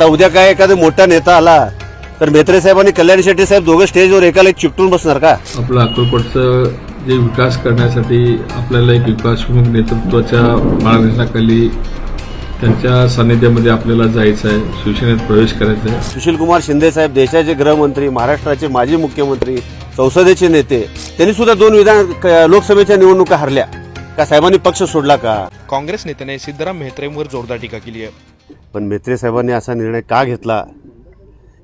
आता उद्या काय एखादा मोठा नेता आला तर मेत्रे साहेब आणि कल्याण शेट्टी साहेब दोघं स्टेजवर एकाला एक चिकटून बसणार का? आपलं अक्कलकोटचं जे विकास करण्यासाठी आपल्याला एक विकासप्रमुख नेतृत्वाच्या मार्गदर्शनाखाली त्यांच्या सानिध्यामध्ये आपल्याला जायचं आहे शिवसेनेत प्रवेश करायचा आहे. सुशील कुमार शिंदे साहेब देशाचे गृहमंत्री महाराष्ट्राचे माजी मुख्यमंत्री संसदेचे नेते त्यांनी सुद्धा दोन विधान क- लोकसभेच्या निवडणुका हरल्या. का साहेबांनी पक्ष सोडला का? काँग्रेस नेत्याने सिद्धराम मेहत्रेंवर जोरदार टीका केली आहे. पण मेत्रे साहेबांनी असा निर्णय का घेतला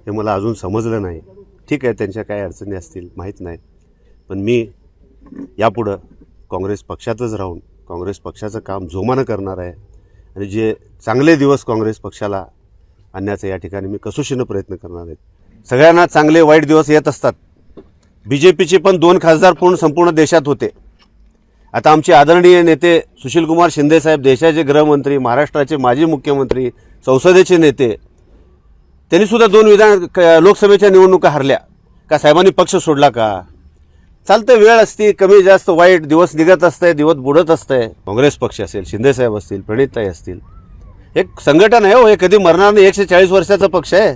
हे मला अजून समजलं नाही. ठीक आहे त्यांच्या काय अडचणी असतील माहीत नाही. पण मी यापुढं काँग्रेस पक्षातच राहून काँग्रेस पक्षाचं काम जोमानं करणार आहे आणि जे चांगले दिवस काँग्रेस पक्षाला आणण्याचा या ठिकाणी मी कसोशीनं प्रयत्न करणार आहे. सगळ्यांना चांगले वाईट दिवस येत असतात. बी जे पीचे पण दोन खासदार पूर्ण संपूर्ण देशात होते. आता आमचे आदरणीय नेते सुशीलकुमार शिंदेसाहेब देशाचे गृहमंत्री महाराष्ट्राचे माजी मुख्यमंत्री संसदेचे नेते त्यांनी सुद्धा दोन विधान क- लोकसभेच्या निवडणुका हरल्या. का साहेबांनी पक्ष सोडला का? चालतं वेळ असती कमी जास्त वाईट दिवस निघत असतंय दिवस बुडत असतंय. काँग्रेस पक्ष असेल शिंदेसाहेब असतील प्रणितताई असतील. एक संघटन आहे हो हे कधी मरणार नाही एकशे चाळीस वर्षाचा पक्ष आहे.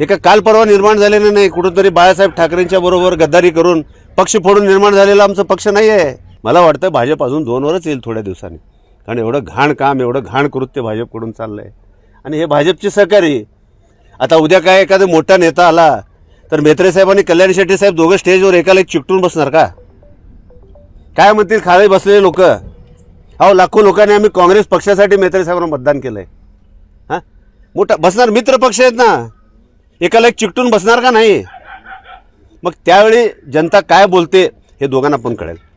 हे काल परवा निर्माण झालेलं नाही कुठंतरी बाळासाहेब ठाकरेंच्या बरोबर गद्दारी करून पक्ष फोडून निर्माण झालेला आमचं पक्ष नाही आहे मला वाटतं भाजप अजून दोन वरच येईल थोड्या दिवसांनी. कारण एवढं घाण काम एवढं घाण कृत्य भाजपकडून चाललं आहे आणि हे भाजपचे सहकारी आता उद्या काय एखादा मोठा नेता आला तर मेत्रे साहेब आणि कल्याण शेट्टी साहेब दोघं स्टेजवर एकाला एक चिकटून बसणार का? काय म्हणतील खाली बसलेले लोक? अहो लाखो लोकांनी आम्ही काँग्रेस पक्षासाठी मेत्रे साहेबांना मतदान आहे हां? मोठा बसणार मित्र पक्ष आहेत ना? एकाला एक चिकटून बसणार का नाही? मग त्यावेळी जनता काय बोलते हे दोघांना पण कळेल.